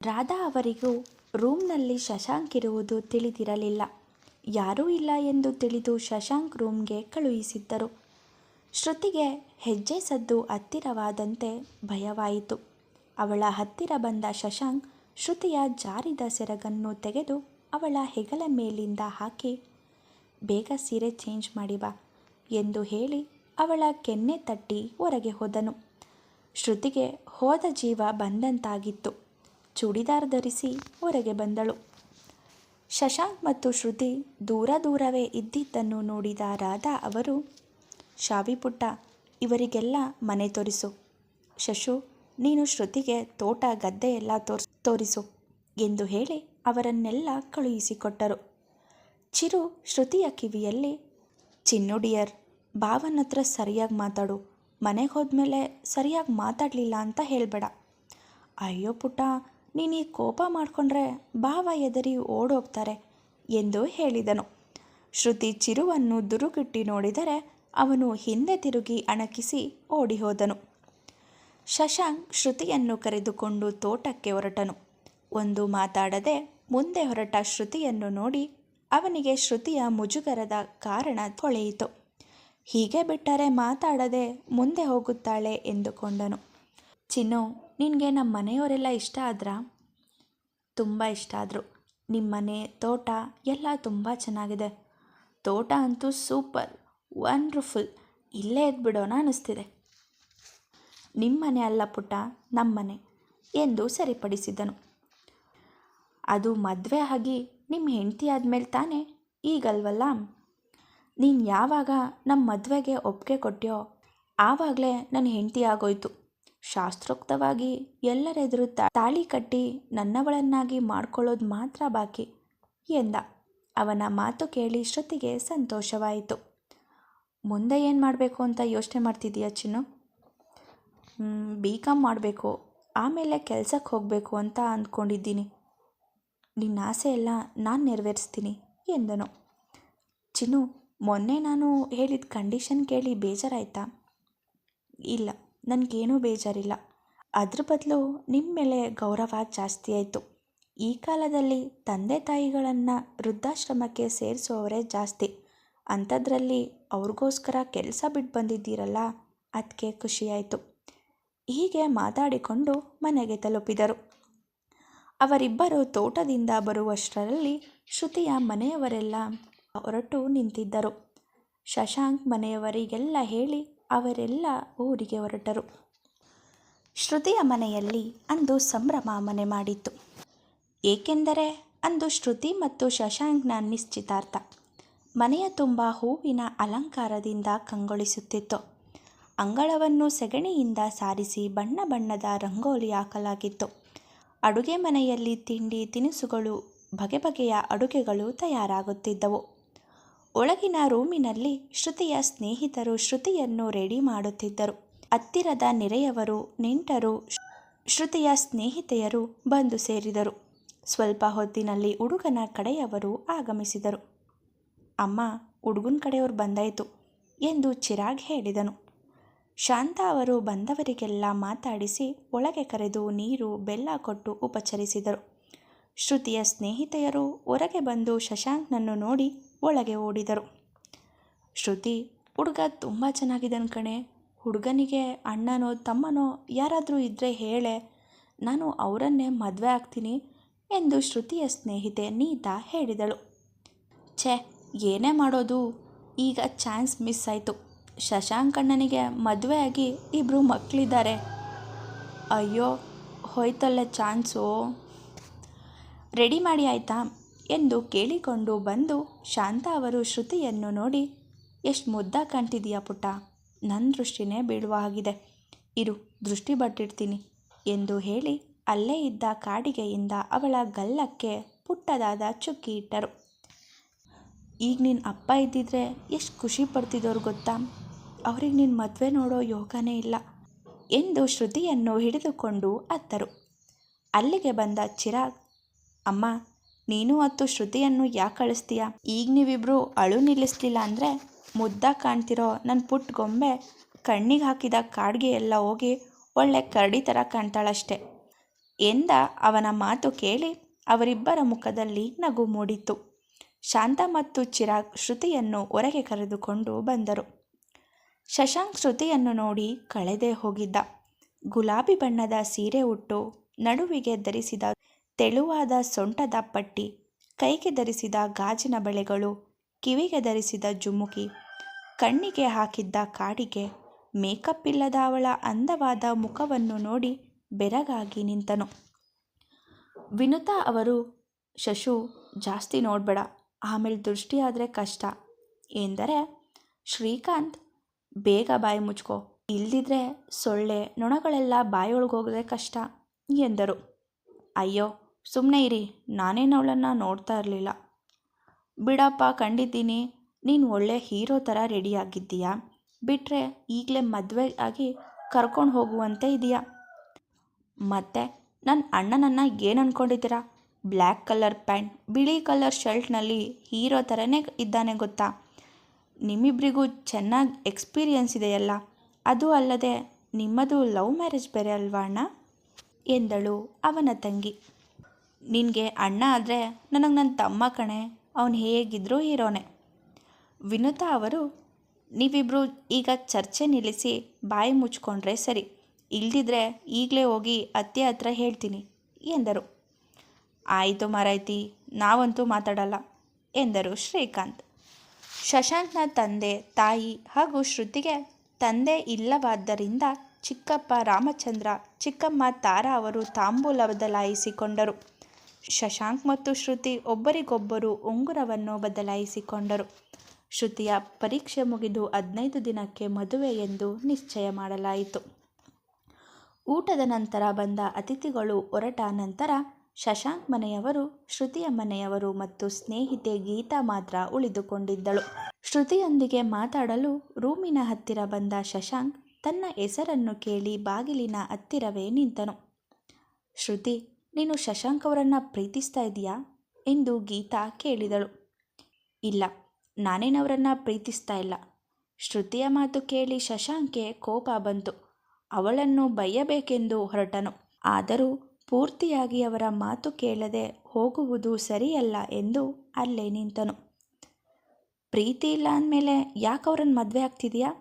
ರಾಧಾ ಅವರಿಗೂ ರೂಮ್ನಲ್ಲಿ ಶಶಾಂಕ್ ಇರುವುದು ತಿಳಿದಿರಲಿಲ್ಲ. ಯಾರೂ ಇಲ್ಲ ಎಂದು ತಿಳಿದು ಶಶಾಂಕ್ ರೂಮ್ಗೆ ಕಳುಹಿಸಿದ್ದರು. ಶ್ರುತಿಗೆ ಹೆಜ್ಜೆ ಸದ್ದು ಹತ್ತಿರವಾದಂತೆ ಭಯವಾಯಿತು. ಅವಳ ಹತ್ತಿರ ಬಂದ ಶಶಾಂಕ್ ಶ್ರುತಿಯ ಜಾರಿದ ಸೆರಗನ್ನು ತೆಗೆದು ಅವಳ ಹೆಗಲ ಮೇಲಿಂದ ಹಾಕಿ, ಬೇಗ ಸೀರೆ ಚೇಂಜ್ ಮಾಡಿ ಬಾ ಎಂದು ಹೇಳಿ ಅವಳ ಕೆನ್ನೆ ತಟ್ಟಿ ಹೊರಗೆ ಹೋದನು. ಶ್ರುತಿಗೆ ಹೋದ ಜೀವ ಬಂದಂತಾಗಿತ್ತು. ಚೂಡಿದಾರ್ ಧರಿಸಿ ಹೊರಗೆ ಬಂದಳು. ಶಶಾಂಕ್ ಮತ್ತು ಶ್ರುತಿ ದೂರ ದೂರವೇ ಇದ್ದಿದ್ದನ್ನು ನೋಡಿದ ರಾಧಾ ಅವರು, ಶಾವಿ ಪುಟ್ಟ, ಇವರಿಗೆಲ್ಲ ಮನೆ ತೋರಿಸು. ಶಶು, ನೀನು ಶ್ರುತಿಗೆ ತೋಟ, ಗದ್ದೆ ಎಲ್ಲ ತೋರ್ಸ್, ತೋರಿಸು ಎಂದು ಹೇಳಿ ಅವರನ್ನೆಲ್ಲ ಕಳುಹಿಸಿಕೊಟ್ಟರು. ಚಿರು ಶ್ರುತಿಯ ಕಿವಿಯಲ್ಲಿ, ಚಿನ್ನುಡಿಯರ್, ಭಾವನ ಹತ್ರ ಸರಿಯಾಗಿ ಮಾತಾಡು. ಮನೆಗೆ ಹೋದ್ಮೇಲೆ ಸರಿಯಾಗಿ ಮಾತಾಡಲಿಲ್ಲ ಅಂತ ಹೇಳಬೇಡ. ಅಯ್ಯೋ ಪುಟ್ಟ ನೀನು ಕೋಪ ಮಾಡಿಕೊಂಡ್ರೆ ಭಾವ ಎದರಿ ಓಡೋಗ್ತಾರೆ ಎಂದು ಹೇಳಿದನು. ಶ್ರುತಿ ಚಿರುವನ್ನು ದುರುಗಿಟ್ಟಿ ನೋಡಿದರೆ ಅವನು ಹಿಂದೆ ತಿರುಗಿ ಅಣಕಿಸಿ ಓಡಿಹೋದನು. ಶಶಾಂಕ್ ಶ್ರುತಿಯನ್ನು ಕರೆದುಕೊಂಡು ತೋಟಕ್ಕೆ ಹೊರಟನು. ಒಂದು ಮಾತಾಡದೆ ಮುಂದೆ ಹೊರಟ ಶ್ರುತಿಯನ್ನು ನೋಡಿ ಅವನಿಗೆ ಶ್ರುತಿಯ ಮುಜುಗರದ ಕಾರಣ ತೊಳೆಯಿತು. ಹೀಗೆ ಬಿಟ್ಟರೆ ಮಾತಾಡದೆ ಮುಂದೆ ಹೋಗುತ್ತಾಳೆ ಎಂದುಕೊಂಡನು. ಚಿನ್ನು, ನಿನಗೆ ನಮ್ಮ ಮನೆಯವರೆಲ್ಲ ಇಷ್ಟ ಆದ್ರಾ? ತುಂಬ ಇಷ್ಟ ಆದರು. ನಿಮ್ಮ ಮನೆ, ತೋಟ ಎಲ್ಲ ತುಂಬ ಚೆನ್ನಾಗಿದೆ. ತೋಟ ಅಂತೂ ಸೂಪರ್, ವಂಡ್ರ್ಫುಲ್. ಇಲ್ಲೇ ಇದ್ಬಿಡೋಣ ಅನ್ನಿಸ್ತಿದೆ ನಿಮ್ಮ ಮನೆ ಅಲ್ಲ ಪುಟ್ಟ ನಮ್ಮ ಮನೆ ಎಂದು ಸರಿಪಡಿಸಿದನು ಅದು ಮದುವೆ ಆಗಿ ನಿಮ್ಮ ಹೆಂಡತಿ ಆದಮೇಲೆ ತಾನೇ ಈಗಲ್ವಲ್ಲ? ನೀನು ಯಾವಾಗ ನಮ್ಮ ಮದುವೆಗೆ ಒಪ್ಪಿಗೆ ಕೊಟ್ಟೆಯೋ, ಆವಾಗಲೇ ನನ್ನ ಹೆಂಡತಿ ಆಗೋಯ್ತು. ಶಾಸ್ತ್ರೋಕ್ತವಾಗಿ ಎಲ್ಲರೆದುರು ತಾಳಿ ಕಟ್ಟಿ ನನ್ನವಳನ್ನಾಗಿ ಮಾಡ್ಕೊಳ್ಳೋದು ಮಾತ್ರ ಬಾಕಿ ಎಂದ. ಅವನ ಮಾತು ಕೇಳಿ ಶ್ರುತಿಗೆ ಸಂತೋಷವಾಯಿತು. ಮುಂದೆ ಏನು ಮಾಡಬೇಕು ಅಂತ ಯೋಚನೆ ಮಾಡ್ತಿದ್ದೀಯ ಚಿನ್ನು? ಬಿ ಕಾಮ್ ಮಾಡಬೇಕು, ಆಮೇಲೆ ಕೆಲಸಕ್ಕೆ ಹೋಗಬೇಕು ಅಂತ ಅಂದ್ಕೊಂಡಿದ್ದೀನಿ ನಿನ್ನ ಆಸೆ ಎಲ್ಲ ನಾನು ನೆರವೇರಿಸ್ತೀನಿ ಎಂದನು. ಚಿನ್ನು, ಮೊನ್ನೆ ನಾನು ಹೇಳಿದ ಕಂಡೀಷನ್ ಕೇಳಿ ಬೇಜಾರಾಯ್ತಾ? ಇಲ್ಲ. ನನಗೇನೂ ಬೇಜಾರಿಲ್ಲ. ಅದ್ರ ಬದಲು ನಿಮ್ಮ ಮೇಲೆ ಗೌರವ ಜಾಸ್ತಿ ಆಯಿತು. ಈ ಕಾಲದಲ್ಲಿ ತಂದೆ ತಾಯಿಗಳನ್ನು ವೃದ್ಧಾಶ್ರಮಕ್ಕೆ ಸೇರಿಸುವವರೇ ಜಾಸ್ತಿ. ಅಂಥದ್ರಲ್ಲಿ ಅವ್ರಿಗೋಸ್ಕರ ಕೆಲಸ ಬಿಟ್ಟು ಬಂದಿದ್ದೀರಲ್ಲ ಅದಕ್ಕೆ ಖುಷಿಯಾಯಿತು ಹೀಗೆ ಮಾತಾಡಿಕೊಂಡು ಮನೆಗೆ ತಲುಪಿದರು. ಅವರಿಬ್ಬರು ತೋಟದಿಂದ ಬರುವಷ್ಟರಲ್ಲಿ ಶ್ರುತಿಯ ಮನೆಯವರೆಲ್ಲ ಹೊರಟು ನಿಂತಿದ್ದರು. ಶಶಾಂಕ್ ಮನೆಯವರಿಗೆಲ್ಲ ಹೇಳಿ ಅವರೆಲ್ಲ ಊರಿಗೆ ಹೊರಟರು. ಶ್ರುತಿಯ ಮನೆಯಲ್ಲಿ ಅಂದು ಸಂಭ್ರಮ ಮನೆ ಮಾಡಿತ್ತು. ಏಕೆಂದರೆ ಅಂದು ಶ್ರುತಿ ಮತ್ತು ಶಶಾಂಕ್ನ ನಿಶ್ಚಿತಾರ್ಥ. ಮನೆಯ ತುಂಬ ಹೂವಿನ ಅಲಂಕಾರದಿಂದ ಕಂಗೊಳಿಸುತ್ತಿತ್ತು. ಅಂಗಳವನ್ನು ಸೆಗಣಿಯಿಂದ ಸಾರಿಸಿ ಬಣ್ಣ ಬಣ್ಣದ ರಂಗೋಲಿ ಹಾಕಲಾಗಿತ್ತು. ಅಡುಗೆ ಮನೆಯಲ್ಲಿ ತಿಂಡಿ ತಿನಿಸುಗಳು, ಬಗೆ ಬಗೆಯ ಅಡುಗೆಗಳು ತಯಾರಾಗುತ್ತಿದ್ದವು. ಒಳಗಿನ ರೂಮಿನಲ್ಲಿ ಶ್ರುತಿಯ ಸ್ನೇಹಿತರು ಶ್ರುತಿಯನ್ನು ರೆಡಿ ಮಾಡುತ್ತಿದ್ದರು. ಹತ್ತಿರದ ನೆರೆಯವರು, ನೆಂಟರು, ಶ್ರುತಿಯ ಸ್ನೇಹಿತೆಯರು ಬಂದು ಸೇರಿದರು. ಸ್ವಲ್ಪ ಹೊತ್ತಿನಲ್ಲಿ ಹುಡುಗನ ಕಡೆಯವರು ಆಗಮಿಸಿದರು. ಅಮ್ಮ, ಹುಡುಗನ ಕಡೆಯವರು ಬಂದಾಯಿತು ಎಂದು ಚಿರಾಗ್ ಹೇಳಿದನು. ಶಾಂತ ಅವರು ಬಂದವರಿಗೆಲ್ಲ ಮಾತಾಡಿಸಿ ಒಳಗೆ ಕರೆದು ನೀರು, ಬೆಲ್ಲ ಕೊಟ್ಟು ಉಪಚರಿಸಿದರು. ಶ್ರುತಿಯ ಸ್ನೇಹಿತೆಯರು ಹೊರಗೆ ಬಂದು ಶಶಾಂಕ್ನನ್ನು ನೋಡಿ ಒಳಗೆ ಓಡಿದರು. ಶ್ರುತಿ, ಹುಡುಗ ತುಂಬ ಚೆನ್ನಾಗಿದ್ದಾನೆ ಕಣೆ. ಹುಡುಗನಿಗೆ ಅಣ್ಣನೋ ತಮ್ಮನೋ ಯಾರಾದರೂ ಇದ್ದರೆ ಹೇಳೆ. ನಾನು ಅವರನ್ನೇ ಮದುವೆ ಆಗ್ತೀನಿ ಎಂದು ಶ್ರುತಿಯ ಸ್ನೇಹಿತೆ ನೀತಾ ಹೇಳಿದಳು. ಛೇ, ಏನೇ ಮಾಡೋದು? ಈಗ ಚಾನ್ಸ್ ಮಿಸ್ ಆಯಿತು. ಶಶಾಂಕಣ್ಣನಿಗೆ ಮದುವೆಯಾಗಿ ಇಬ್ಬರು ಮಕ್ಕಳಿದ್ದಾರೆ ಅಯ್ಯೋ, ಹೋಯ್ತಲ್ಲ ಚಾನ್ಸು. ರೆಡಿ ಮಾಡಿ ಆಯಿತಾ? ಎಂದು ಕೇಳಿಕೊಂಡು ಬಂದು ಶಾಂತ ಅವರು ಶ್ರುತಿಯನ್ನು ನೋಡಿ, ಎಷ್ಟು ಮುದ್ದ ಕಾಣ್ತಿದೀಯ ಪುಟ್ಟ ನನ್ನ ದೃಷ್ಟಿನೇ ಬೀಳುವ ಆಗಿದೆ ಇರು, ದೃಷ್ಟಿ ಬಟ್ಟಿಡ್ತೀನಿ ಎಂದು ಹೇಳಿ ಅಲ್ಲೇ ಇದ್ದ ಕಾಡಿಗೆಯಿಂದ ಅವಳ ಗಲ್ಲಕ್ಕೆ ಪುಟ್ಟದಾದ ಚುಕ್ಕಿ ಇಟ್ಟರು. ಈಗ ನಿನ್ನ ಅಪ್ಪ ಇದ್ದಿದ್ರೆ ಎಷ್ಟು ಖುಷಿ ಪಡ್ತಿದ್ದವ್ರು ಗೊತ್ತಾ? ಅವ್ರಿಗೆ ನಿನ್ನ ಮದುವೆ ನೋಡೋ ಯೋಗನೇ ಇಲ್ಲ ಎಂದು ಶ್ರುತಿಯನ್ನು ಹಿಡಿದುಕೊಂಡು ಅತ್ತರು. ಅಲ್ಲಿಗೆ ಬಂದ ಚಿರಾಗ್, ಅಮ್ಮ ನೀನು ಅತ್ತು ಶ್ರುತಿಯನ್ನು ಯಾಕೆ ಕಳಿಸ್ತೀಯ ಈಗ ನೀವಿಬ್ರು ಅಳು ನಿಲ್ಲಿಸ್ಲಿಲ್ಲ ಅಂದರೆ ಮುದ್ದ ಕಾಣ್ತಿರೋ ನನ್ನ ಪುಟ್ಟ ಗೊಂಬೆ ಕಣ್ಣಿಗೆ ಹಾಕಿದ ಕಾಡ್ಗೆ ಎಲ್ಲ ಹೋಗಿ ಒಳ್ಳೆ ಕರಡಿ ಥರ ಕಾಣ್ತಾಳಷ್ಟೆ. ಎಂದ ಅವನ ಮಾತು ಕೇಳಿ ಅವರಿಬ್ಬರ ಮುಖದಲ್ಲಿ ನಗು ಮೂಡಿತು ಶಾಂತ ಮತ್ತು ಚಿರಾಗ್ ಶ್ರುತಿಯನ್ನು ಹೊರಗೆ ಕರೆದುಕೊಂಡು ಬಂದರು. ಶಶಾಂಕ್ ಶ್ರುತಿಯನ್ನು ನೋಡಿ ಕಳೆದೇ ಹೋಗಿದ್ದ. ಗುಲಾಬಿ ಬಣ್ಣದ ಸೀರೆ ಉಟ್ಟು ನಡುವಿಗೆ ಧರಿಸಿದ ತೆಳುವಾದ ಸೊಂಟದ ಪಟ್ಟಿ, ಕೈಗೆ ಧರಿಸಿದ ಗಾಜಿನ ಬಳೆಗಳು, ಕಿವಿಗೆ ಧರಿಸಿದ ಜುಮುಕಿ, ಕಣ್ಣಿಗೆ ಹಾಕಿದ್ದ ಕಾಡಿಗೆ, ಮೇಕಪ್ ಇಲ್ಲದ ಅವಳ ಅಂದವಾದ ಮುಖವನ್ನು ನೋಡಿ ಬೆರಗಾಗಿ ನಿಂತನು. ವಿನುತಾ ಅವರು, ಶಶು, ಜಾಸ್ತಿ ನೋಡಬೇಡ, ಆಮೇಲೆ ದೃಷ್ಟಿ ಆದರೆ ಕಷ್ಟ. ಎಂದರೆ, ಶ್ರೀಕಾಂತ್, ಬೇಗ ಬಾಯಿ ಮುಚ್ಕೋ. ಇಲ್ದಿದ್ರೆ ಸೊಳ್ಳೆ, ನೊಣಗಳೆಲ್ಲ ಬಾಯೊಳಗೋಗದೆ ಕಷ್ಟ, ಎಂದರು. ಅಯ್ಯೋ ಸುಮ್ಮನೆ ಇರಿ, ನಾನೇನು ಅವಳನ್ನು ನೋಡ್ತಾ ಇರಲಿಲ್ಲ. ಬಿಡಪ್ಪ, ಕಂಡಿದ್ದೀನಿ. ನೀನು ಒಳ್ಳೆ ಹೀರೋ ಥರ ರೆಡಿಯಾಗಿದ್ದೀಯಾ ಬಿಟ್ಟರೆ ಈಗಲೇ ಮದುವೆ ಆಗಿ ಕರ್ಕೊಂಡು ಹೋಗುವಂತೆ ಇದೆಯಾ? ಮತ್ತು ನನ್ನ ಅಣ್ಣನನ್ನು ಏನು ಅಂದ್ಕೊಂಡಿದ್ದೀರಾ ಬ್ಲ್ಯಾಕ್ ಕಲರ್ ಪ್ಯಾಂಟ್, ಬಿಳಿ ಕಲರ್ ಶರ್ಟ್ನಲ್ಲಿ ಹೀರೋ ಥರನೇ ಇದ್ದಾನೆ ಗೊತ್ತಾ? ನಿಮ್ಮಿಬ್ಬರಿಗೂ ಚೆನ್ನಾಗಿ ಎಕ್ಸ್ಪೀರಿಯನ್ಸ್ ಇದೆಯಲ್ಲ. ಅದು ಅಲ್ಲದೆ ನಿಮ್ಮದು ಲವ್ ಮ್ಯಾರೇಜ್ ಬೇರೆ ಅಲ್ವಾ ಅಣ್ಣ? ಎಂದಳು ಅವನ ತಂಗಿ. ನಿನಗೆ ಅಣ್ಣ ಆದರೆ ನನಗೆ ನನ್ನ ತಮ್ಮ ಕಣೆ, ಅವನು ಹೇಗಿದ್ರೂ ಹೀರೋನೆ. ವಿನುತಾ ಅವರು ನೀವಿಬ್ಬರು ಈಗ ಚರ್ಚೆ ನಿಲ್ಲಿಸಿ ಬಾಯಿ ಮುಚ್ಕೊಂಡ್ರೆ ಸರಿ, ಇಲ್ದಿದ್ರೆ ಈಗಲೇ ಹೋಗಿ ಅತ್ತೆ ಹತ್ರ ಹೇಳ್ತೀನಿ, ಎಂದರು. ಆಯಿತು ಮಾರಾಯ್ತಿ, ನಾವಂತೂ ಮಾತಾಡಲ್ಲ, ಎಂದರು ಶ್ರೀಕಾಂತ್. ಶಶಾಂಕ್ನ ತಂದೆ, ತಾಯಿ ಹಾಗೂ ಶ್ರುತಿಗೆ ತಂದೆ ಇಲ್ಲವಾದ್ದರಿಂದ ಚಿಕ್ಕಪ್ಪ ರಾಮಚಂದ್ರ, ಚಿಕ್ಕಮ್ಮ ತಾರಾ ಅವರು ತಾಂಬೂಲ ಬದಲಾಯಿಸಿಕೊಂಡರು. ಶಶಾಂಕ್ ಮತ್ತು ಶ್ರುತಿ ಒಬ್ಬರಿಗೊಬ್ಬರು ಉಂಗುರವನ್ನು ಬದಲಾಯಿಸಿಕೊಂಡರು. ಶ್ರುತಿಯ ಪರೀಕ್ಷೆ ಮುಗಿದು ಹದಿನೈದು ದಿನಕ್ಕೆ ಮದುವೆ ಎಂದು ನಿಶ್ಚಯ ಮಾಡಲಾಯಿತು. ಊಟದ ನಂತರ ಬಂದ ಅತಿಥಿಗಳು ಹೊರಟ ನಂತರ ಶಶಾಂಕ್ ಮನೆಯವರು, ಶ್ರುತಿಯ ಮನೆಯವರು ಮತ್ತು ಸ್ನೇಹಿತೆ ಗೀತಾ ಮಾತ್ರ ಉಳಿದುಕೊಂಡಿದ್ದಳು. ಶ್ರುತಿಯೊಂದಿಗೆ ಮಾತಾಡಲು ರೂಮಿನ ಹತ್ತಿರ ಬಂದ ಶಶಾಂಕ್ ತನ್ನ ಹೆಸರನ್ನು ಕೇಳಿ ಬಾಗಿಲಿನ ಹತ್ತಿರವೇ ನಿಂತನು. ಶ್ರುತಿ ನೀನು ಶಶಾಂಕ್ ಅವರನ್ನು ಪ್ರೀತಿಸ್ತಾ ಇದೀಯಾ ಎಂದು ಗೀತಾ ಕೇಳಿದಳು. ಇಲ್ಲ ನಾನೇನವರನ್ನು ಪ್ರೀತಿಸ್ತಾ ಇಲ್ಲ. ಶ್ರುತಿಯ ಮಾತು ಕೇಳಿ ಶಶಾಂಕ್ಗೆ ಕೋಪ ಬಂತು. ಅವಳನ್ನು ಬೈಯಬೇಕೆಂದು ಹೊರಟನು. ಆದರೂ ಪೂರ್ತಿಯಾಗಿ ಅವರ ಮಾತು ಕೇಳದೆ ಹೋಗುವುದು ಸರಿಯಲ್ಲ ಎಂದು ಅಲ್ಲೇ ನಿಂತನು. ಪ್ರೀತಿ ಇಲ್ಲ ಅಂದಮೇಲೆ ಯಾಕೆ ಅವರನ್ನು ಮದುವೆ ಆಗ್ತಿದೆಯಾ?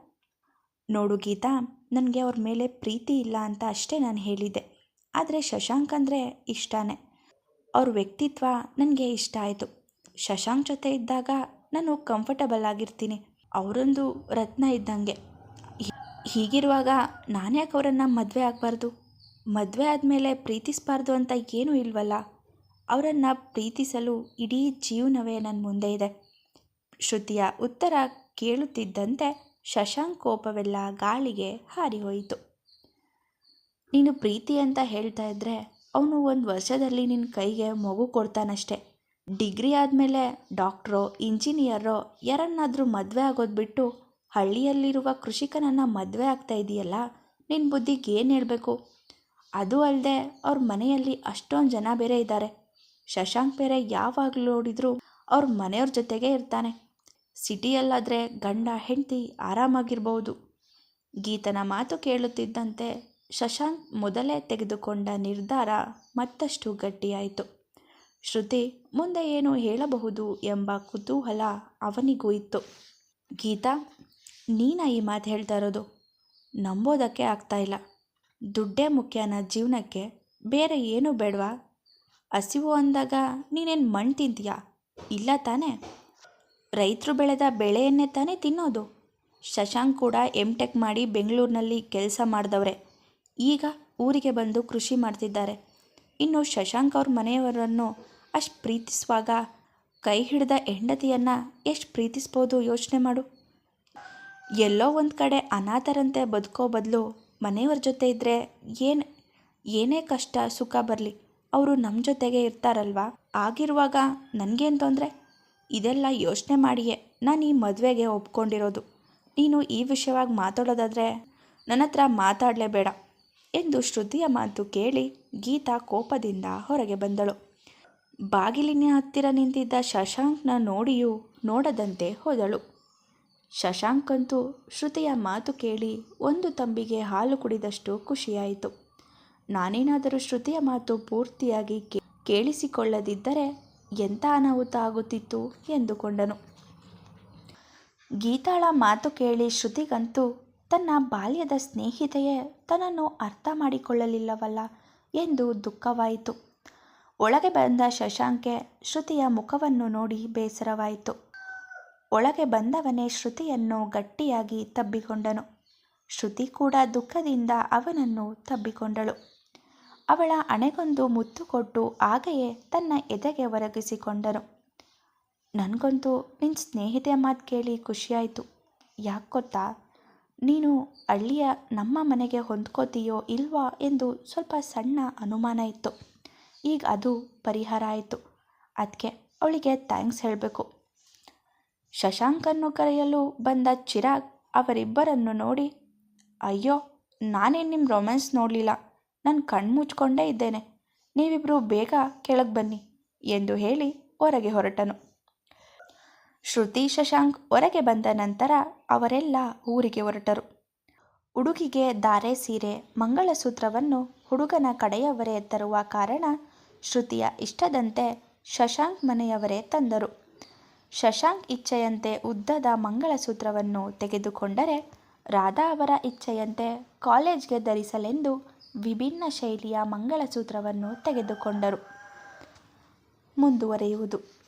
ನೋಡು ಗೀತಾ, ನನಗೆ ಅವ್ರ ಮೇಲೆ ಪ್ರೀತಿ ಇಲ್ಲ ಅಂತ ಅಷ್ಟೇ ನಾನು ಹೇಳಿದ್ದೆ. ಆದರೆ ಶಶಾಂಕ್ ಅಂದರೆ ಇಷ್ಟನೇ. ಅವ್ರ ವ್ಯಕ್ತಿತ್ವ ನನಗೆ ಇಷ್ಟ ಆಯಿತು. ಶಶಾಂಕ್ ಜೊತೆ ಇದ್ದಾಗ ನಾನು ಕಂಫರ್ಟಬಲ್ ಆಗಿರ್ತೀನಿ. ಅವರೊಂದು ರತ್ನ ಇದ್ದಂಗೆ. ಹೀಗಿರುವಾಗ ನಾನ್ಯಾಕೆ ಅವರನ್ನು ಮದುವೆ ಆಗಬಾರ್ದು? ಮದುವೆ ಆದಮೇಲೆ ಪ್ರೀತಿಸಬಾರ್ದು ಅಂತ ಏನೂ ಇಲ್ವಲ್ಲ? ಅವರನ್ನು ಪ್ರೀತಿಸಲು ಇಡೀ ಜೀವನವೇ ನನ್ನ ಮುಂದೆ ಇದೆ. ಶ್ರುತಿಯ ಉತ್ತರ ಕೇಳುತ್ತಿದ್ದಂತೆ ಶಶಾಂಕ್ ಕೋಪವೆಲ್ಲ ಗಾಳಿಗೆ ಹಾರಿ ಹೋಯಿತು. ನೀನು ಪ್ರೀತಿ ಅಂತ ಹೇಳ್ತಾ ಇದ್ದರೆ ಅವನು ಒಂದು ವರ್ಷದಲ್ಲಿ ನಿನ್ನ ಕೈಗೆ ಮಗು ಕೊಡ್ತಾನಷ್ಟೆ. ಡಿಗ್ರಿ ಆದಮೇಲೆ ಡಾಕ್ಟ್ರೋ ಇಂಜಿನಿಯರೋ ಯಾರನ್ನಾದರೂ ಮದುವೆ ಆಗೋದು ಬಿಟ್ಟು ಹಳ್ಳಿಯಲ್ಲಿರುವ ಕೃಷಿಕನನ್ನು ಮದುವೆ ಆಗ್ತಾ ಇದೆಯಲ್ಲ ನಿನ್ನ ಬುದ್ಧಿಗೆ ಏನು ಹೇಳಬೇಕು? ಅದು ಅಲ್ಲದೆ ಅವ್ರ ಮನೆಯಲ್ಲಿ ಅಷ್ಟೊಂದು ಜನ ಬೇರೆ ಇದ್ದಾರೆ ಶಶಾಂಕ್ ಬೇರೆ ಯಾವಾಗಲೂ ನೋಡಿದರೂ ಅವ್ರ ಮನೆಯವ್ರ ಜೊತೆಗೇ ಇರ್ತಾನೆ. ಸಿಟಿಯಲ್ಲಾದರೆ ಗಂಡ, ಹೆಂಡತಿ ಆರಾಮಾಗಿರ್ಬೋದು. ಗೀತನ ಮಾತು ಕೇಳುತ್ತಿದ್ದಂತೆ ಶಶಾಂಕ್ ಮೊದಲೇ ತೆಗೆದುಕೊಂಡ ನಿರ್ಧಾರ ಮತ್ತಷ್ಟು ಗಟ್ಟಿಯಾಯಿತು. ಶ್ರುತಿ, ಮುಂದೆ ಏನು ಹೇಳಬಹುದು ಎಂಬ ಕುತೂಹಲ ಅವನಿಗೂ ಇತ್ತು. ಗೀತಾ, ನೀನ ಈ ಮಾತು ಹೇಳ್ತಾ ಇರೋದು? ನಂಬೋದಕ್ಕೆ ಆಗ್ತಾ ಇಲ್ಲ. ದುಡ್ಡೇ ಮುಖ್ಯನ ಜೀವನಕ್ಕೆ ಬೇರೆ ಏನೂ ಬೇಡವಾ? ಹಸಿವು ಅಂದಾಗ ನೀನೇನು ಮಣ್ಣು ತಿಂತೀಯಾ? ಇಲ್ಲ ತಾನೇ. ರೈತರು ಬೆಳೆದ ಬೆಳೆಯನ್ನೇ ತಾನೇ ತಿನ್ನೋದು? ಶಶಾಂಕ್ ಕೂಡ ಎಂ ಟೆಕ್ ಮಾಡಿ ಬೆಂಗಳೂರಿನಲ್ಲಿ ಕೆಲಸ ಮಾಡಿದವ್ರೆ. ಈಗ ಊರಿಗೆ ಬಂದು ಕೃಷಿ ಮಾಡ್ತಿದ್ದಾರೆ. ಇನ್ನು ಶಶಾಂಕ್ ಅವ್ರ ಮನೆಯವರನ್ನು ಅಷ್ಟು ಪ್ರೀತಿಸುವಾಗ ಕೈ ಹಿಡಿದ ಹೆಂಡತಿಯನ್ನು ಎಷ್ಟು ಪ್ರೀತಿಸ್ಬೋದು ಯೋಚನೆ ಮಾಡು. ಎಲ್ಲೋ ಒಂದು ಕಡೆ ಅನಾಥರಂತೆ ಬದುಕೋ ಬದಲು ಮನೆಯವ್ರ ಜೊತೆ ಇದ್ದರೆ ಏನು, ಏನೇ ಕಷ್ಟ, ಸುಖ ಬರಲಿ, ಅವರು ನಮ್ಮ ಜೊತೆಗೆ ಇರ್ತಾರಲ್ವಾ? ಆಗಿರುವಾಗ ನನಗೇನು ತೊಂದರೆ? ಇದೆಲ್ಲ ಯೋಚನೆ ಮಾಡಿಯೇ ನಾನು ಈ ಮದುವೆಗೆ ಒಪ್ಕೊಂಡಿರೋದು. ನೀನು ಈ ವಿಷಯವಾಗಿ ಮಾತಾಡೋದಾದರೆ ನನ್ನ ಹತ್ರ ಮಾತಾಡಲೇಬೇಡ. ಎಂದು ಶ್ರುತಿಯ ಮಾತು ಕೇಳಿ ಗೀತಾ ಕೋಪದಿಂದ ಹೊರಗೆ ಬಂದಳು. ಬಾಗಿಲಿನ ಹತ್ತಿರ ನಿಂತಿದ್ದ ಶಶಾಂಕ್ನ ನೋಡಿಯೂ ನೋಡದಂತೆ ಹೋದಳು. ಶಶಾಂಕಂತೂ ಶ್ರುತಿಯ ಮಾತು ಕೇಳಿ ಒಂದು ತಂಬಿಗೆ ಹಾಲು ಕುಡಿದಷ್ಟು ಖುಷಿಯಾಯಿತು. ನಾನೇನಾದರೂ ಶ್ರುತಿಯ ಮಾತು ಪೂರ್ತಿಯಾಗಿ ಕೇಳಿಸಿಕೊಳ್ಳದಿದ್ದರೆ ಎಂಥ ಅನಾಹುತ ಆಗುತ್ತಿತ್ತು ಎಂದುಕೊಂಡನು. ಗೀತಾಳ ಮಾತು ಕೇಳಿ ಶ್ರುತಿಗಂತೂ ತನ್ನ ಬಾಲ್ಯದ ಸ್ನೇಹಿತೆಯೇ ತನ್ನನ್ನು ಅರ್ಥ ಮಾಡಿಕೊಳ್ಳಲಿಲ್ಲವಲ್ಲ ಎಂದು ದುಃಖವಾಯಿತು. ಒಳಗೆ ಬಂದ ಶಶಾಂಕೆ ಶ್ರುತಿಯ ಮುಖವನ್ನು ನೋಡಿ ಬೇಸರವಾಯಿತು. ಒಳಗೆ ಬಂದವನೇ ಶ್ರುತಿಯನ್ನು ಗಟ್ಟಿಯಾಗಿ ತಬ್ಬಿಕೊಂಡನು. ಶ್ರುತಿ ಕೂಡ ದುಃಖದಿಂದ ಅವನನ್ನು ತಬ್ಬಿಕೊಂಡಳು. ಅವಳ ಅಣೆಗೊಂದು ಮುತ್ತು ಕೊಟ್ಟು ಹಾಗೆಯೇ ತನ್ನ ಎದೆಗೆ ಒರಗಿಸಿಕೊಂಡನು. ನನಗಂತೂ ನಿನ್ನ ಸ್ನೇಹಿತೆಯ ಮಾತು ಕೇಳಿ ಖುಷಿಯಾಯಿತು. ಯಾಕೆ ಗೊತ್ತಾ? ನೀನು ಹಳ್ಳಿಯ ನಮ್ಮ ಮನೆಗೆ ಹೊಂದ್ಕೋತೀಯೋ ಇಲ್ವಾ ಎಂದು ಸ್ವಲ್ಪ ಸಣ್ಣ ಅನುಮಾನ ಇತ್ತು. ಈಗ ಅದು ಪರಿಹಾರ ಆಯಿತು. ಅದಕ್ಕೆ ಅವಳಿಗೆ ಥ್ಯಾಂಕ್ಸ್ ಹೇಳಬೇಕು. ಶಶಾಂಕನ್ನು ಕರೆಯಲು ಬಂದ ಚಿರಾಗ್ ಅವರಿಬ್ಬರನ್ನು ನೋಡಿ, ಅಯ್ಯೋ, ನಾನೇನು ನಿಮ್ಮ ರೊಮ್ಯಾನ್ಸ್ ನೋಡಲಿಲ್ಲ. ನಾನು ಕಣ್ಣು ಮುಚ್ಕೊಂಡೇ ಇದ್ದೇನೆ. ನೀವಿಬ್ಬರು ಬೇಗ ಕೆಳಗೆ ಬನ್ನಿ ಎಂದು ಹೇಳಿ ಹೊರಗೆ ಹೊರಟನು. ಶ್ರುತಿ ಶಶಾಂಕ್ ಹೊರಗೆ ಬಂದ ನಂತರ ಅವರೆಲ್ಲ ಊರಿಗೆ ಹೊರಟರು. ಹುಡುಗಿಗೆ ಧಾರೆ ಸೀರೆ, ಮಂಗಳಸೂತ್ರವನ್ನು ಹುಡುಗನ ಕಡೆಯವರೇ ತರುವ ಕಾರಣ ಶ್ರುತಿಯ ಇಷ್ಟದಂತೆ ಶಶಾಂಕ್ ಮನೆಯವರೇ ತಂದರು. ಶಶಾಂಕ್ ಇಚ್ಛೆಯಂತೆ ಉದ್ದದ ಮಂಗಳಸೂತ್ರವನ್ನು ತೆಗೆದುಕೊಂಡರೆ ರಾಧಾ ಅವರ ಇಚ್ಛೆಯಂತೆ ಕಾಲೇಜ್ಗೆ ಧರಿಸಲೆಂದು ವಿಭಿನ್ನ ಶೈಲಿಯ ಮಂಗಳಸೂತ್ರವನ್ನು ತೆಗೆದುಕೊಂಡರು. ಮುಂದುವರಿಯುವುದು.